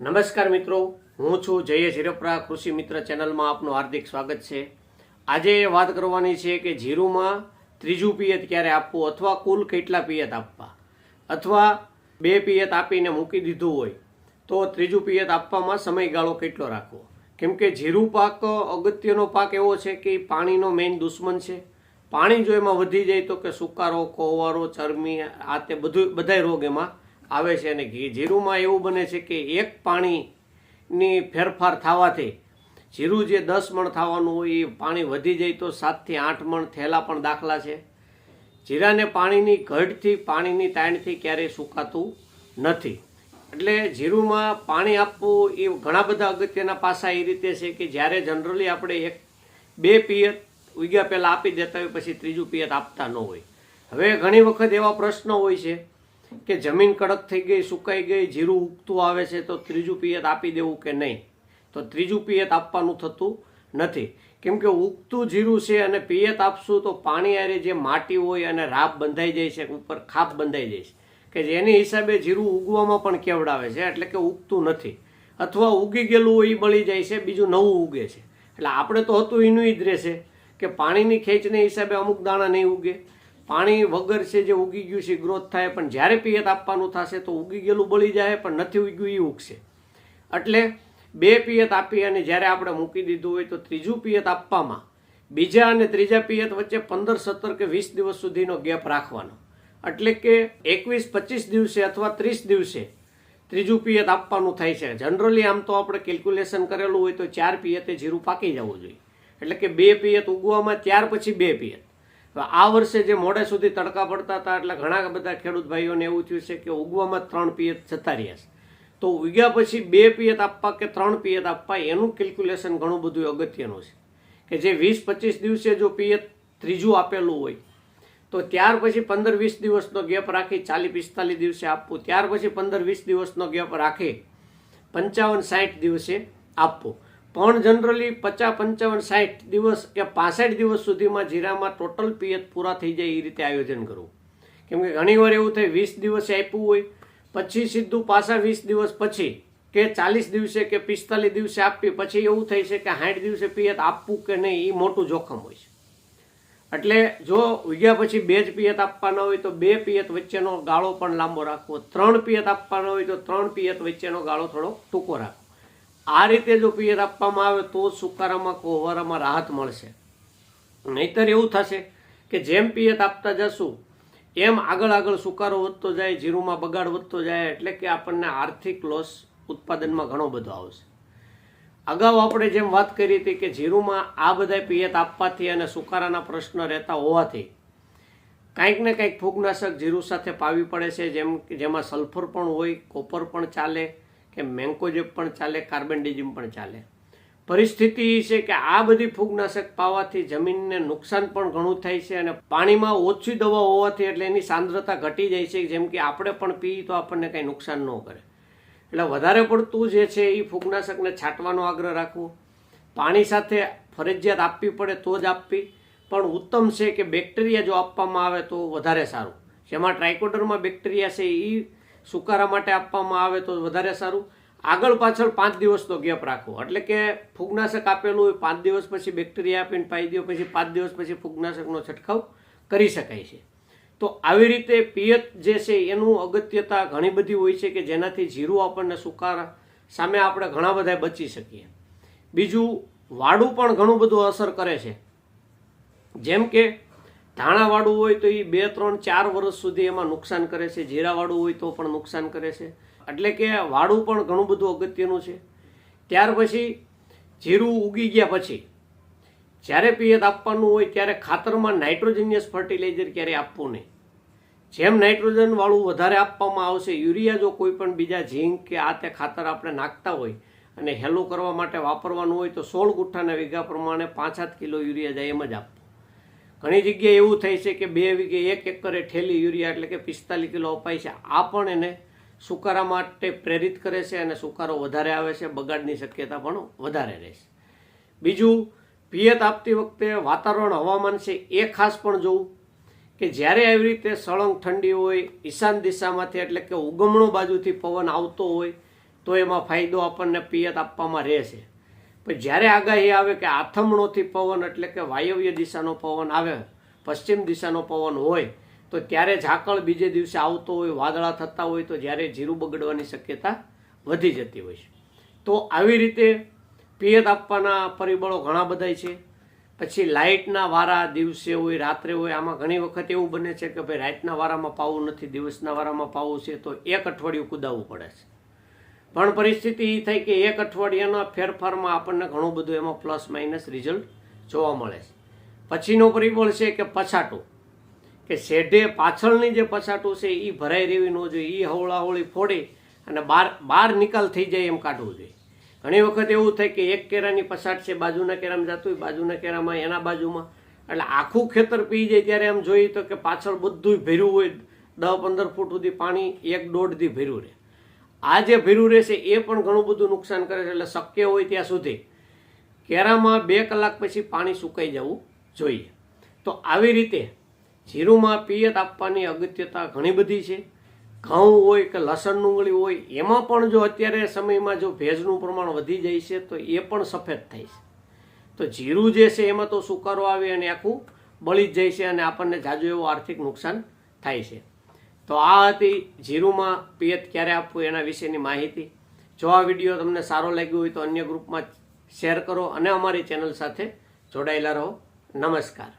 નમસ્કાર મિત્રો, હું છું જયેશ હિરપરા, કૃષિ મિત્ર ચેનલમાં આપનું હાર્દિક સ્વાગત છે. આજે વાત કરવાની છે કે જીરુમાં ત્રીજું પિયત ક્યારે આપવું અથવા કુલ કેટલા પિયત આપવા? અથવા બે પિયત આપીને મૂકી દીધું હોય, તો ત્રીજું પિયત આપવામાં સમયગાળો કેટલો રાખવો? કેમ કે જીરું પાક, અગત્યનો પાક એવો છે કે પાણીનો મેઇન દુશ્મન છે. પાણી જો એમાં વધી જાય તો કે સુકારો, કોવારો ચરમી આ તે બધું, બધાય રોગ એમાં આવે છે અને ઘી જીરુંમાં એવું બને છે કે એક પાણીની ફેરફાર થવાથી જીરું જે દસ મણ થવાનું હોય એ પાણી વધી જાય તો સાતથી આઠ મણ થેલા પણ દાખલા છે. જીરાને પાણીની ઘટથી પાણીની તાણથી ક્યારેય સુકાતું નથી. એટલે જીરુંમાં પાણી આપવું એ ઘણા બધા અગત્યના પાસા એ રીતે છે કે જ્યારે જનરલી આપણે એક બે પિયત ઉગ્યા પહેલાં આપી દેતા હોય, પછી ત્રીજું પિયત આપતા ન હોય. હવે ઘણી વખત એવા પ્રશ્નો હોય છે કે જમીન કડક થઈ ગઈ, સુકાઈ ગઈ, જીરું ઉગતું આવે છે, તો ત્રીજું પિયત આપી દેવું કે નહીં? તો ત્રીજું પિયત આપવાનું થતું નથી. કેમ કે ઉગતું જીરું છે અને પિયત આપશું તો પાણી આરે જે માટી હોય અને રાબ બંધાઈ જાય છે, ઉપર ખાપ બંધાઈ જાય છે. કે જેની હિસાબે જીરું ઉગવામાં પણ કેવડાવે છે, એટલે કે ઉગતું નથી. અથવા ઉગી ગયેલું હોય એ બળી જાય છે, બીજું નવું ઉગે છે. એટલે આપણે તો હતું એનું જ રહેશે કે પાણીની ખેંચને હિસાબે અમુક દાણા નહીં ઉગે. પાણી વગર છે જે ઉગી ગયું છે ગ્રોથ થાય, પણ જ્યારે પિયત આપવાનું થશે તો ઉગી ગયેલું બળી જાય, પણ નથી ઉગ્યું એ ઉગશે. એટલે બે પિયત આપી અને જ્યારે આપણે મૂકી દીધું હોય તો ત્રીજું પિયત આપવામાં, બીજા અને ત્રીજા પિયત વચ્ચે પંદર, સત્તર કે વીસ દિવસ સુધીનો ગેપ રાખવાનો. એટલે કે એકવીસ, પચીસ દિવસે અથવા ત્રીસ દિવસે ત્રીજું પિયત આપવાનું થાય છે. જનરલી આમ તો આપણે કેલ્ક્યુલેશન કરેલું હોય તો ચાર પિયતે જીરું પાકી જવું જોઈએ. એટલે કે બે પિયત ઉગવામાં, ત્યાર પછી બે પિયત. હવે આ વર્ષે જે મોડે સુધી તડકા પડતા હતા એટલે ઘણા બધા ખેડૂત ભાઈઓને એવું થયું છે કે ઉગવામાં ત્રણ પિયત જતા રહ્યા છે. તો ઉગ્યા પછી બે પિયત આપવા કે ત્રણ પિયત આપવા એનું કેલ્ક્યુલેશન ઘણું બધું અગત્યનું છે. કે જે વીસ પચીસ દિવસે જો પિયત ત્રીજું આપેલું હોય, તો ત્યાર પછી પંદર વીસ દિવસનો ગેપ રાખી ચાલીસ પિસ્તાલીસ દિવસે આપવું, ત્યાર પછી પંદર વીસ દિવસનો ગેપ રાખી પંચાવન સાઠ દિવસે આપવું. પણ જનરલી પચાસ, પંચાવન સાઠ દિવસ કે પાસઠ દિવસ સુધીમાં જીરામાં ટોટલ પિયત પૂરા થઈ જાય એ રીતે આયોજન કરવું. કેમ કે ઘણીવાર એવું થાય વીસ દિવસે આપ્યું હોય, પછી સીધું પાછા વીસ દિવસ પછી કે ચાલીસ દિવસે કે પિસ્તાલીસ દિવસે આપવી પછી એવું થઈ છે કે સાઠ દિવસે પિયત આપવું કે નહીં એ મોટું જોખમ હોય છે. એટલે જો ઉગ્યા પછી બે જ પિયત આપવાના હોય તો બે પિયત વચ્ચેનો ગાળો પણ લાંબો રાખવો. ત્રણ પિયત આપવાના હોય તો ત્રણ પિયત વચ્ચેનો ગાળો થોડો ટૂંકો રાખવો. આ રીતે જો પિયર આપવામાં આવે તો સુકારામાં, કોહવારામાં રાહત મળશે. નહીતર એવું થશે કે જેમ પિયત આપતા જશું, એમ આગળ આગળ સુકારો વધતો જાય, જીરુમાં બગાડ વધતો જાય, એટલે કે આપણને આર્થિક લોસ ઉત્પાદનમાં ઘણો બધો આવશે. અગાઉ આપણે જેમ વાત કરી હતી કે જીરુમાં આ બધા પિયત આપવાથી અને સુકારાના પ્રશ્ન રહેતા હોવાથી કાંઈક ને કંઈક ફૂગનાશક જીરું સાથે પાવી પડે છે, જેમ જેમાં સલ્ફર પણ હોય, કોપર પણ ચાલે કે મેન્કોજેબ પણ ચાલે, કાર્બનડિઝમ પણ ચાલે. પરિસ્થિતિ છે કે આ બધી ફૂગનાશક પાવાથી જમીનને નુકસાન પણ ઘણું થાય છે અને પાણીમાં ઓછી દવા હોવાથી એટલે એની સાંદ્રતા ઘટી જાય છે, જેમ કે આપણે પણ પીએ તો આપણને કંઈ નુકસાન ન કરે. એટલે વધારે પડતું જે છે એ ફૂગનાશકને છાંટવાનો આગ્રહ રાખવો. પાણી સાથે ફરજિયાત આપવી પડે તો જ આપવી. પણ ઉત્તમ છે કે બેક્ટેરિયા જો આપવામાં આવે તો વધારે સારું. જેમાં ટ્રાઇકોડરમાં બેક્ટેરિયા છે એ સુકારા માટે આપવામાં આવે તો વધારે સારું. આગળ પાછળ પાંચ દિવસનો ગેપ રાખવો. એટલે કે ફૂગનાશક આપેલું હોય, પાંચ દિવસ પછી બેક્ટેરિયા આપીને પાઈ દો, પછી પાંચ દિવસ પછી ફૂગનાશકનો છંટકાવ કરી શકાય છે. તો આવી રીતે પિયત જે છે એનું અગત્યતા ઘણી બધી હોય છે કે જેનાથી જીરું આપણને સુકારા સામે આપણે ઘણા બધા બચી શકીએ. બીજું વાડું પણ ઘણું બધું અસર કરે છે. જેમ કે ધાણાવાળું હોય તો એ બે, ત્રણ, ચાર વર્ષ સુધી એમાં નુકસાન કરે છે. જીરાવાળું હોય તો પણ નુકસાન કરે છે. એટલે કે વાડું પણ ઘણું બધું અગત્યનું છે. ત્યાર પછી જીરું ઉગી ગયા પછી, જ્યારે પિયત આપવાનું હોય ત્યારે ખાતરમાં નાઇટ્રોજનિયસ ફર્ટિલાઇઝર ક્યારેય આપવું નહીં. જેમ નાઇટ્રોજનવાળું વધારે આપવામાં આવશે, યુરિયા જો કોઈ પણ બીજા ઝીંક કે આ તે ખાતર આપણે નાખતા હોય અને હેલું કરવા માટે વાપરવાનું હોય તો સોળ ગુઠ્ઠાના વીઘા પ્રમાણે પાંચ, સાત કિલો યુરિયા જાય એમ જ આપવું. ઘણી જગ્યાએ એવું થાય છે કે બે વીઘે એક એકરે ઠેલી યુરિયા એટલે કે પિસ્તાલીસ કિલો અપાય છે. આ પણ એને સુકારા માટે પ્રેરિત કરે છે અને સુકારો વધારે આવે છે, બગાડની શક્યતા પણ વધારે રહેશે બીજું, પિયત આપતી વખતે વાતાવરણ હવામાન છે એ ખાસ પણ જોવું કે જ્યારે આવી રીતે સળંગ ઠંડી હોય, ઈશાન દિશામાંથી એટલે કે ઉગમણો બાજુથી પવન આવતો હોય, તો એમાં ફાયદો આપણને પિયત આપવામાં રહેશે પણ જ્યારે આગાહી આવે કે આથમણોથી પવન એટલે કે વાયવ્ય દિશાનો પવન આવે, પશ્ચિમ દિશાનો પવન હોય, તો ત્યારે ઝાકળ બીજે દિવસે આવતો હોય, વાદળા થતા હોય, તો જ્યારે જીરું બગડવાની શક્યતા વધી જતી હોય છે. તો આવી રીતે પિયત આપવાના પરિબળો ઘણા બધા છે. પછી લાઇટના વારા દિવસે હોય, રાત્રે હોય, આમાં ઘણી વખત એવું બને છે કે ભાઈ રાતના વારામાં પાવું નથી, દિવસના વારામાં પાવું છે, તો એક અઠવાડિયું કુદાવવું પડે છે. પણ પરિસ્થિતિ એ થઈ કે એક અઠવાડિયાના ફેરફારમાં આપણને ઘણું બધું એમાં પ્લસ માઇનસ રિઝલ્ટ જોવા મળે છે. પછીનો પરિબળ છે કે પછાટું. કે શેઢે પાછળની જે પછાટું છે એ ભરાઈ રહેવી ન જોઈએ એ હવળાહવળી ફોડી અને બાર બહાર નિકાલ થઈ જાય એમ કાઢવું જોઈએ. ઘણી વખત એવું થાય કે એક કેરાની પછાટ છે, બાજુના કેરામાં જતું હોય, બાજુના કેરામાં એના બાજુમાં. એટલે આખું ખેતર પી જાય ત્યારે એમ જોઈએ તો કે પાછળ બધું ભર્યું હોય દસ પંદર ફૂટ સુધી પાણી એક દોઢથી ભર્યું રહે. આ જે ભીરું રહેશે એ પણ ઘણું બધું નુકસાન કરે છે. એટલે શક્ય હોય ત્યાં સુધી કેરામાં બે કલાક પછી પાણી સુકાઈ જવું જોઈએ. તો આવી રીતે જીરુંમાં પિયત આપવાની અગત્યતા ઘણી બધી છે. ઘઉં હોય કે લસણ ડુંગળી હોય, એમાં પણ જો અત્યારે સમયમાં જો ભેજનું પ્રમાણ વધી જાય છે, તો એ પણ સફેદ થાય છે. તો જીરું જે છે એમાં તો સુકારો આવે અને આખું બળી જ જાય છે અને આપણને જાજુ એવું આર્થિક નુકસાન થાય છે. તો આ હતી જીરુમાં પિયત ક્યારે આપવું એના વિશેની માહિતી. જો આ વીડિયો તમને સારો લાગ્યો હોય તો અન્ય ગ્રુપમાં શેર કરો અને અમારી ચેનલ સાથે જોડાયેલા રહો. નમસ્કાર.